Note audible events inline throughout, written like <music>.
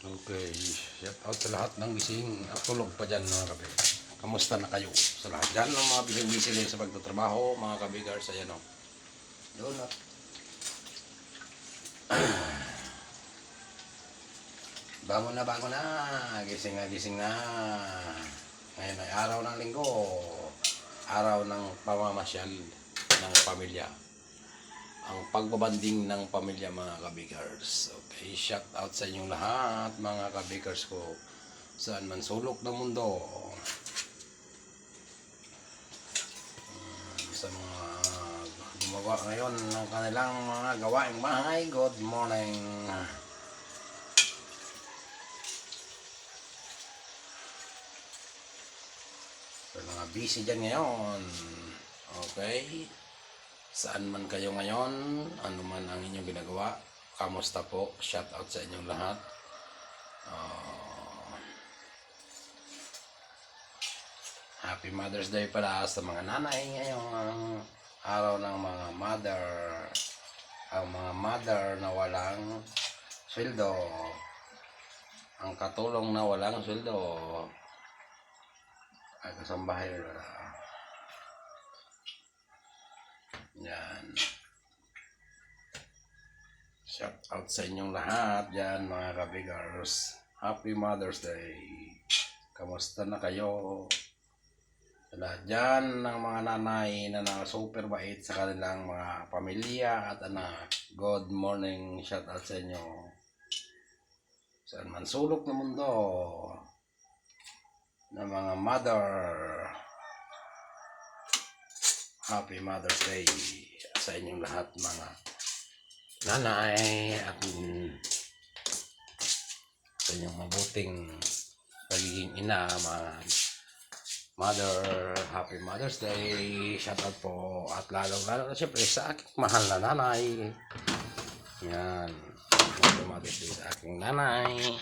Okay, shout out sa lahat ng gising at tulog pa dyan mga kabe. Kamusta na kayo sa lahat dyan ng mga bising-busy din sa pagtatrabaho, mga kabigars, ayan <clears throat> o. Doon na. Bangon na, bangon na. Gising na, gising na. Ngayon ay araw ng linggo. Araw ng pamamasyal ng pamilya. Ang pagbabanding ng pamilya mga kabigars. Okay, shout out sa inyong lahat mga kabigars ko. Saan man sulok ng mundo. Mm, Sa mga gumawa ngayon ng kanilang mga gawaing bahay. Good morning. Sa mga busy dyan ngayon. Okay. Saan man kayo ngayon, ano man ang inyong ginagawa, kamusta po? Shout out sa inyong lahat. Ah, happy Mother's Day pala sa mga nanay ngayong araw ng mga mother. Ang mga mother na walang sweldo. Ang katulong na walang sweldo. Ay, kasambahay wala. Yan. Shout out sa inyong lahat dyan mga kabigars. Happy Mother's Day. Kamusta na kayo? Sa lahat dyan ng mga nanay na na super bait sa kanilang mga pamilya at anak. Good morning. Shout out sa inyo. Saan man sulok ng mundo ng mga mother. Happy Mother's Day sa inyong lahat mga nanay at sa inyong mabuting pagiging ina mga mother happy mother's day. Shout out po at lalo lalo na syempre sa aking mahal na nanay. Yan. Happy mother's day sa aking nanay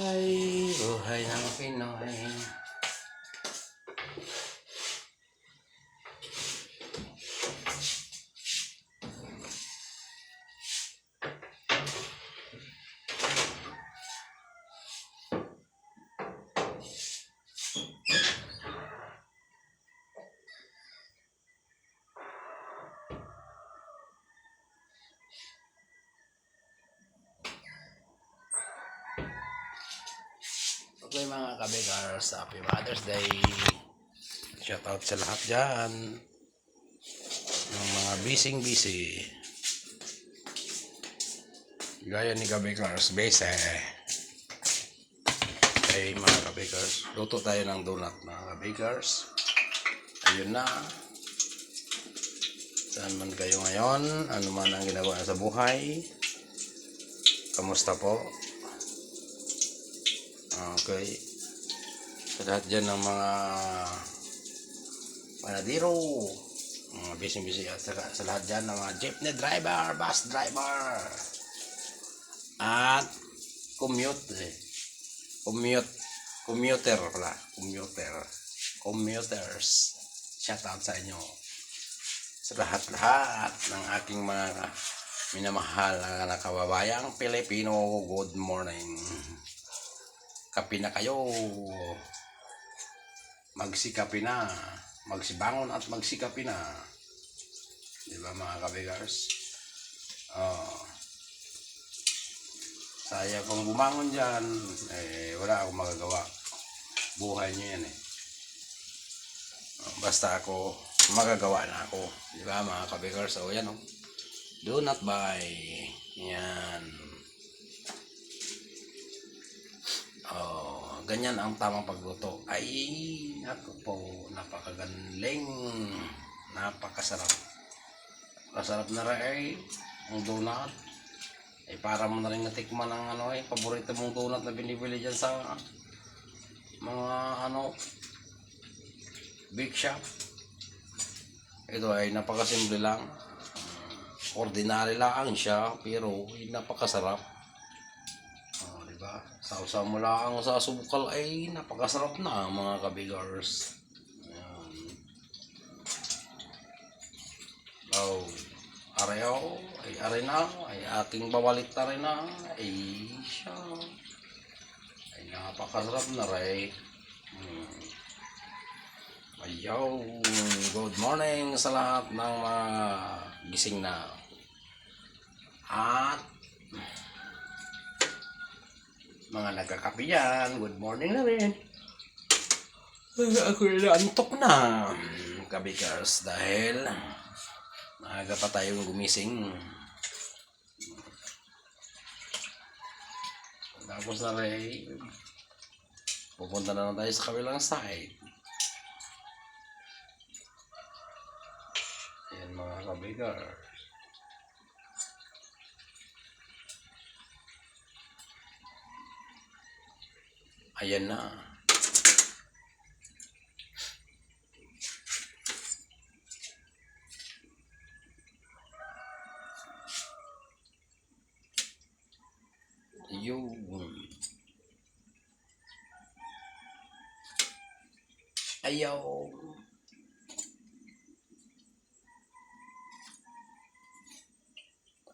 Buhay, buhay ng Pinoy. Okay mga kabigars, happy Mother's Day. Shout out sa lahat dyan. Ng mga bising busy. Gaya ni kabigars, base Okay mga kabigars, luto tayo ng donut mga kabigars. Ayun na. Saan man kayo ngayon, ano man ang ginagawa sa buhay. Kamusta po? Okay. Sa lahat dyan ng mga panadiro, mga busy-busy at sa lahat dyan ng mga jeepney driver, bus driver, at commute, eh. commute, commuter pala, commuter, commuters. Shout out sa inyo. Sa lahat-lahat ng aking mga Minamahal na kababayang Pilipino, good morning. Kapi na kayo. Magsikapi na. Magsibangon at magsikapi na. Di ba mga kabigars? Oh. Saya kung bumangon dyan, eh, wala akong magagawa. Buhay niyo yan eh. Basta ako, magagawa na ako. Di ba mga kabigars? So yan oh. Do not buy. Yan. Oh, ganyan ang tamang pagluto. Ay, ako po, napakagaling. Napakasarap. Masarap na rin ay ang donut. Eh, para mo na rin natikman ang ano eh, paborito mong donut na binibili dyan sa mga ano, big shop. Ito ay napakasimple lang ordinary lang siya pero napakasarap. Sausaw mo lang sa subukal ay napakasarap na mga kabigars. Ayan. Oh, areo, ay are na, ay aking bawalit na rin na, ay siya. Ay napakasarap na rin. Hmm. Ayaw, good morning sa lahat ng mga gising na. At mga nagkakape yan, good morning na rin. Ako antok na, kabikers, dahil maaga pa tayong gumising. Tapos na rin, pupunta na lang tayo sa kabilang side. Ayan mga kabigar. Ayan na. Yun. Ayaw.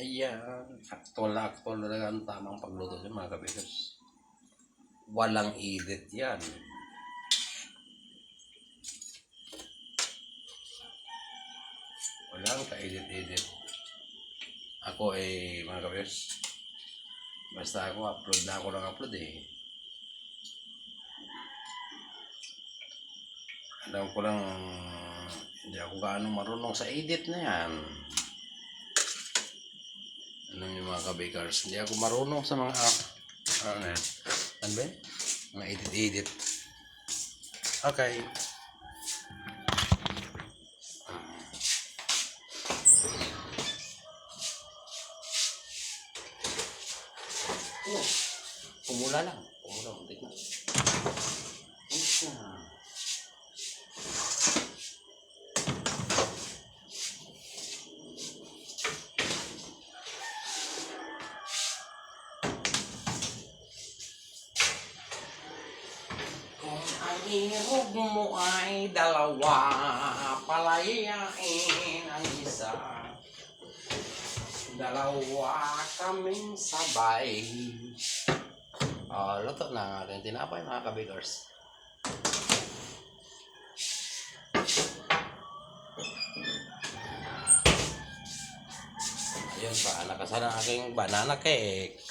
Ayan. Actual na actual talaga ang tamang pagluto niya mga kabigas. Walang edit yan. Walang ka-edit-edit. Ako eh, mga kabigas, basta ako upload na ako ng upload eh. Alam ko lang, hindi ako gaano marunong sa edit na yan. Ano yung mga kabikers? Hindi ako marunong sa mga ah, ano yan? Ano? Mga edit-edit. Okay. Oh, Pumula lang. Pumula. Muntik na. Ihog mo ay dalawa, palayain ang isa. Dalawa kaming sabay. Oh, luto na ang ating tinapay mga kabigers. Ayun pa, nakasan ang aking banana cake.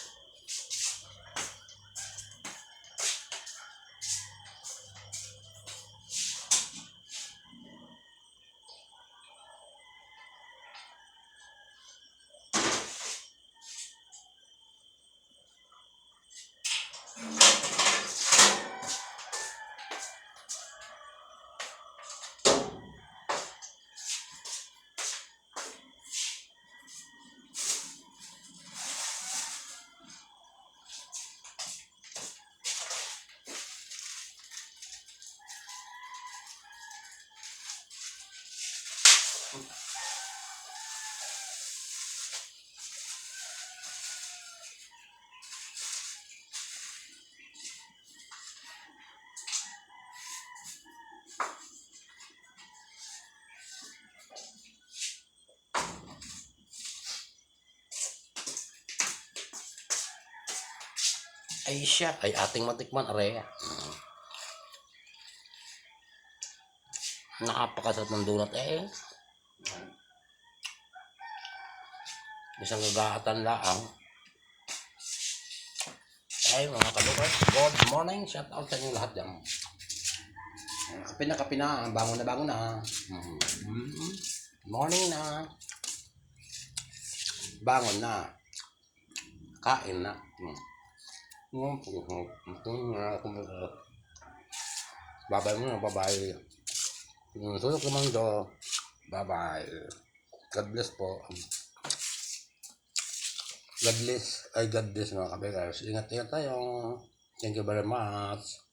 Ay siya ay ating matikman are. Mm. Napakasarap ng donut eh. Isang gagaatan lang. Ay mga kabukers, good morning. Shout out sa inyo lahat dyan. Kape na, kape na. Bangon na, bangon na. Mm. Morning na. Bangon na. Kain na. Mm. Babay mo na, babay. Mm, Tulog naman do. Bye-bye. God bless po. God bless. Ay, God bless mga kabigars. Ingat-ingat tayo. Thank you very much.